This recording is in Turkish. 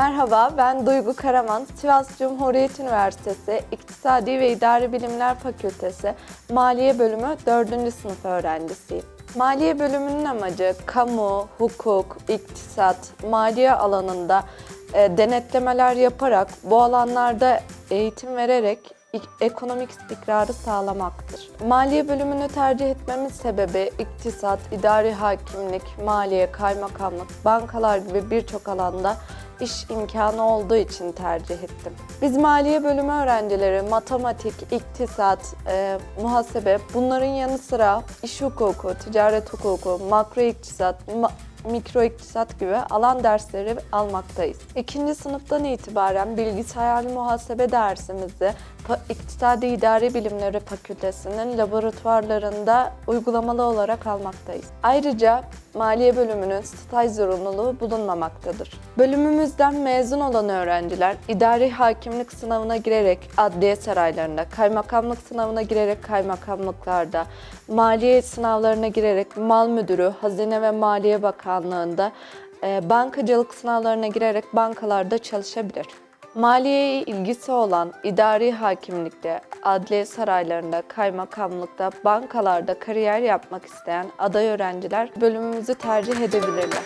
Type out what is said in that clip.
Merhaba, ben Duygu Karaman. Sivas Cumhuriyet Üniversitesi İktisadi ve İdari Bilimler Fakültesi Maliye Bölümü 4. sınıf öğrencisiyim. Maliye bölümünün amacı kamu, hukuk, iktisat, maliye alanında e, denetlemeler yaparak bu alanlarda eğitim vererek ik- ekonomik istikrarı sağlamaktır. Maliye bölümünü tercih etmemin sebebi iktisat, idari hakimlik, maliye, kaymakamlık, bankalar gibi birçok alanda iş imkanı olduğu için tercih ettim. Biz maliye bölümü öğrencileri matematik, iktisat, e, muhasebe bunların yanı sıra iş hukuku, ticaret hukuku, makro iktisat, ma- mikro iktisat gibi alan dersleri almaktayız. İkinci sınıftan itibaren bilgisayar muhasebe dersimizi Fa- İktisadi İdari Bilimleri Fakültesinin laboratuvarlarında uygulamalı olarak almaktayız. Ayrıca Maliye bölümünün staj zorunluluğu bulunmamaktadır. Bölümümüzden mezun olan öğrenciler idari hakimlik sınavına girerek adliye saraylarında, kaymakamlık sınavına girerek kaymakamlıklarda, maliye sınavlarına girerek mal müdürü, Hazine ve Maliye Bakanlığı'nda, e, bankacılık sınavlarına girerek bankalarda çalışabilir. Maliyeye ilgisi olan idari hakimlikte, adliye saraylarında, kaymakamlıkta, bankalarda kariyer yapmak isteyen aday öğrenciler bölümümüzü tercih edebilirler.